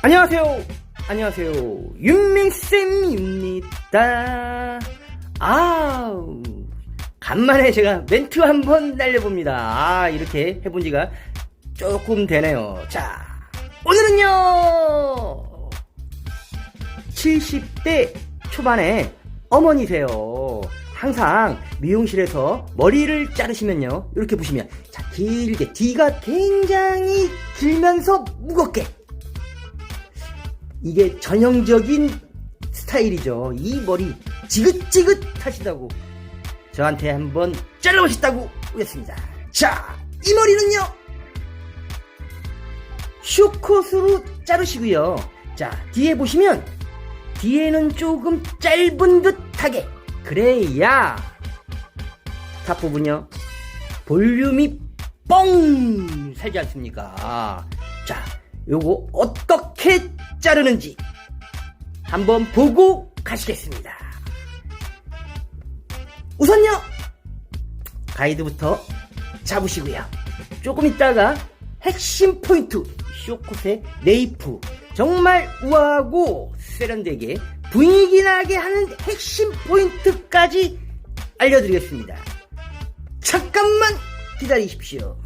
안녕하세요. 안녕하세요. 윤맹쌤입니다. 아우, 간만에 제가 멘트 한번 날려봅니다. 아, 이렇게 해본 지가 조금 되네요. 자, 오늘은요! 70대 초반에 어머니세요. 항상 미용실에서 머리를 자르시면요. 이렇게 보시면, 자, 길게, 뒤가 굉장히 길면서 무겁게. 이게 전형적인 스타일이죠. 이 머리 지긋지긋 하시다고 저한테 한번 잘라보셨다고 그랬습니다. 자, 이 머리는요. 쇼컷으로 자르시고요. 자, 뒤에 보시면 뒤에는 조금 짧은 듯하게 그래야 탑 부분요. 볼륨이 뻥 살지 않습니까? 자, 요거 어떻게 자르는지 한번 보고 가시겠습니다. 우선요, 가이드부터 잡으시고요. 조금 있다가 핵심 포인트, 쇼컷의 네이프. 정말 우아하고 세련되게 분위기 나게 하는 핵심 포인트까지 알려드리겠습니다. 잠깐만 기다리십시오.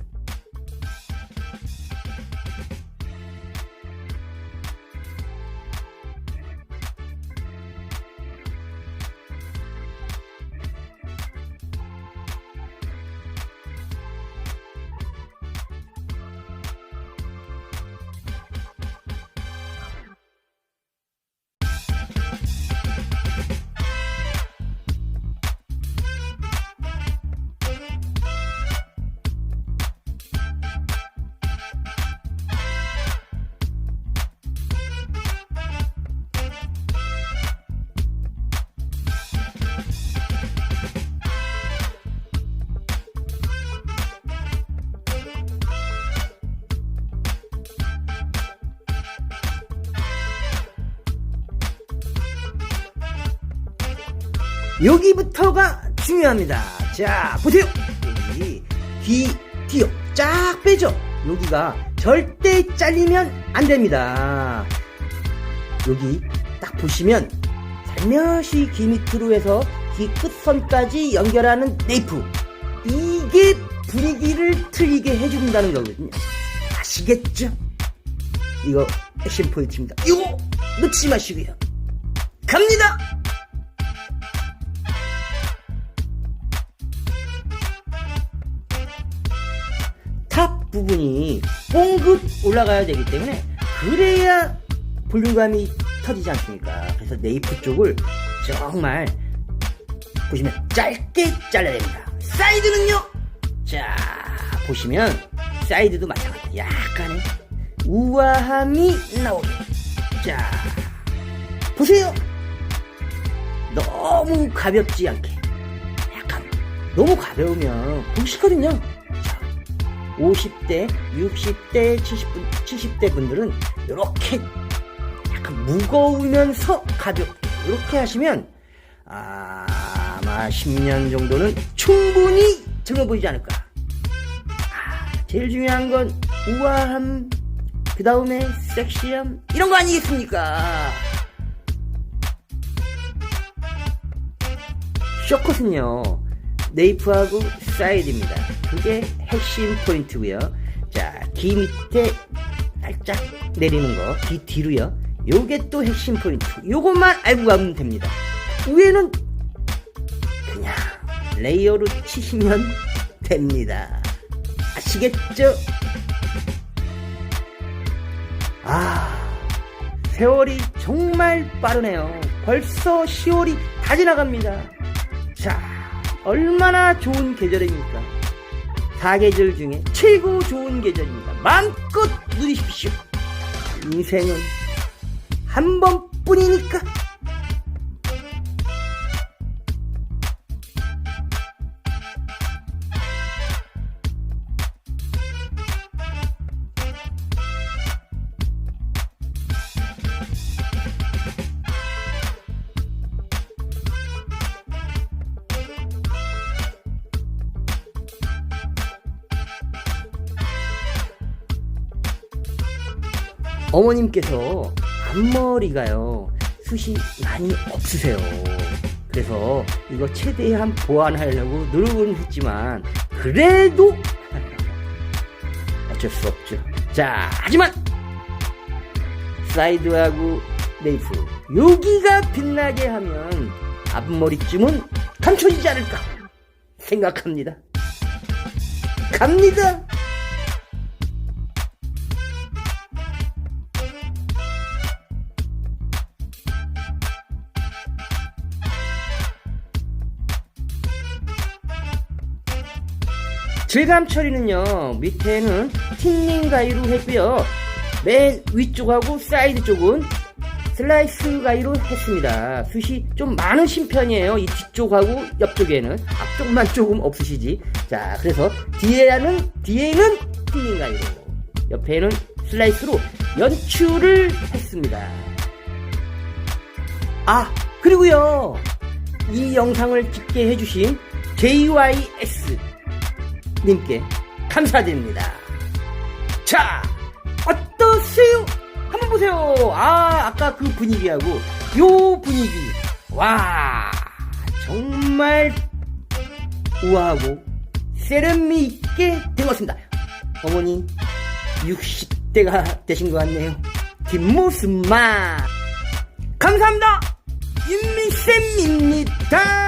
여기부터가 중요합니다. 자, 보세요. 여기 귀 뒤요 쫙 빼죠. 여기가 절대 잘리면 안 됩니다. 여기 딱 보시면 살며시 귀 밑으로 해서 귀 끝선까지 연결하는 네이프. 이게 분위기를 틀리게 해준다는 거거든요. 아시겠죠? 이거 액션 포인트입니다. 이거 놓치지 마시고요. 갑니다! 부분이 뽕긋 올라가야 되기 때문에 그래야 볼륨감이 터지지 않습니까? 그래서 네이프 쪽을 정말 보시면 짧게 잘라야 됩니다. 사이드는요? 자, 보시면 사이드도 마찬가지. 약간의 우아함이 나오게. 자, 보세요. 너무 가볍지 않게. 약간 너무 가벼우면 보기 싫거든요. 자, 50대, 60대, 70분, 70대 분들은 이렇게 약간 무거우면서 가볍게 이렇게 하시면 아마 10년 정도는 충분히 젊어 보이지 않을까. 아, 제일 중요한 건 우아함, 그 다음에 섹시함 이런 거 아니겠습니까? 쇼컷은요 네이프하고 사이드입니다. 그게 핵심 포인트고요. 자 귀 밑에 살짝 내리는 거 귀 뒤로요. 요게 또 핵심 포인트. 요것만 알고 가면 됩니다. 위에는 그냥 레이어로 치시면 됩니다. 아시겠죠? 아 세월이 정말 빠르네요. 벌써 10월이 다 지나갑니다. 자, 얼마나 좋은 계절입니까? 사계절 중에 최고 좋은 계절입니다. 마음껏 누리십시오. 인생은 한 번뿐이니까. 어머님께서 앞머리가요 숱이 많이 없으세요. 그래서 이거 최대한 보완하려고 노력은 했지만 그래도 어쩔 수 없죠. 자 하지만 사이드하고 네이프 여기가 빛나게 하면 앞머리쯤은 감춰지지 않을까 생각합니다. 갑니다. 질감 처리는요 밑에는 틴닝 가위로 했고요. 맨 위쪽하고 사이드 쪽은 슬라이스 가위로 했습니다. 숱이 좀 많으신 편이에요. 이 뒤쪽하고 옆쪽에는 앞쪽만 조금 없으시지. 자 그래서 뒤에는 뒤에는 틴닝 가위로 옆에는 슬라이스로 연출을 했습니다. 아 그리고요 이 영상을 찍게 해주신 JYS 님께 감사드립니다. 자, 어떠세요? 한번 보세요. 아, 아까 그 분위기하고 요 분위기. 와, 정말 우아하고 세련미 있게 된 것 같습니다. 어머니 60대가 되신 것 같네요. 뒷모습만. 감사합니다. 윤미쌤입니다.